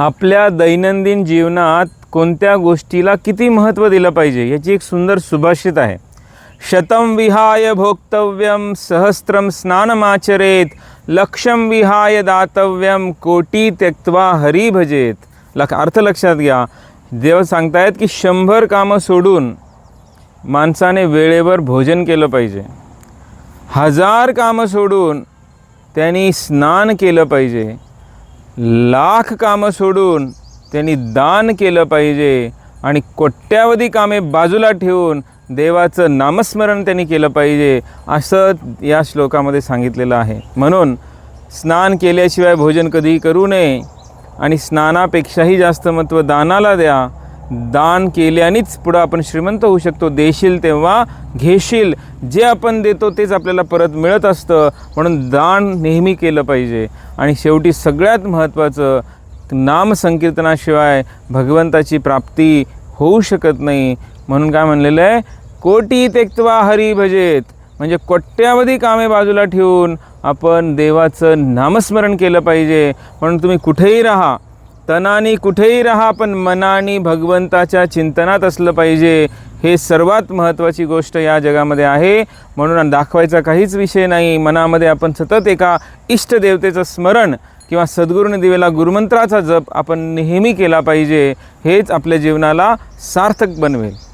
आपल्या दैनंदिन जीवनात कोणत्या गोष्टीला किती महत्त्व दिलं पाहिजे याची एक सुंदर सुभाषित आहे. शतं विहाय भोक्तव्यम सहस्त्रम स्नानमाचरेत लक्षम विहाय दातव्यम कोटी त्यक्त्वा हरी भजेत लक अर्थ लक्षात घ्या. देव सांगतायत की शंभर कामं सोडून माणसाने वेळेवर भोजन केलं पाहिजे. हजार कामं सोडून त्यांनी स्नान केलं पाहिजे. लाख कामं सोडून त्यांनी दान केलं पाहिजे आणि कोट्यावधी कामे बाजूला ठेवून देवाचं नामस्मरण त्यांनी केलं पाहिजे असं या श्लोकामध्ये सांगितलेलं आहे. म्हणून स्नान केल्याशिवाय भोजन कधीही करू नये आणि स्नानापेक्षाही जास्त महत्त्व दानाला द्या. दान केल्यानेच पुढं आपण श्रीमंत होऊ शकतो. देशील तेव्हा घेशील. जे आपण देतो तेच आपल्याला परत मिळत असतं. म्हणून दान नेहमी केलं पाहिजे. आणि शेवटी सगळ्यात महत्त्वाचं नामसंकीर्तनाशिवाय भगवंताची प्राप्ती होऊ शकत नाही. म्हणून काय म्हणलेलं आहे? कोटी तेक्तवा हरी भजेत. म्हणजे कोट्यावधी कामे बाजूला ठेवून आपण देवाचं नामस्मरण केलं पाहिजे. म्हणून तुम्ही कुठेही राहा. तनानी कुठेही राहा पण मनाने भगवंताच्या चिंतनात असलं पाहिजे. हे सर्वात महत्त्वाची गोष्ट या जगामध्ये आहे. म्हणून दाखवायचा काहीच विषय नाही. मनामध्ये आपण सतत एका इष्टदेवतेचं स्मरण किंवा सद्गुरूने दिलेला गुरुमंत्राचा जप आपण नेहमी केला पाहिजे. हेच आपल्या जीवनाला सार्थक बनवेल.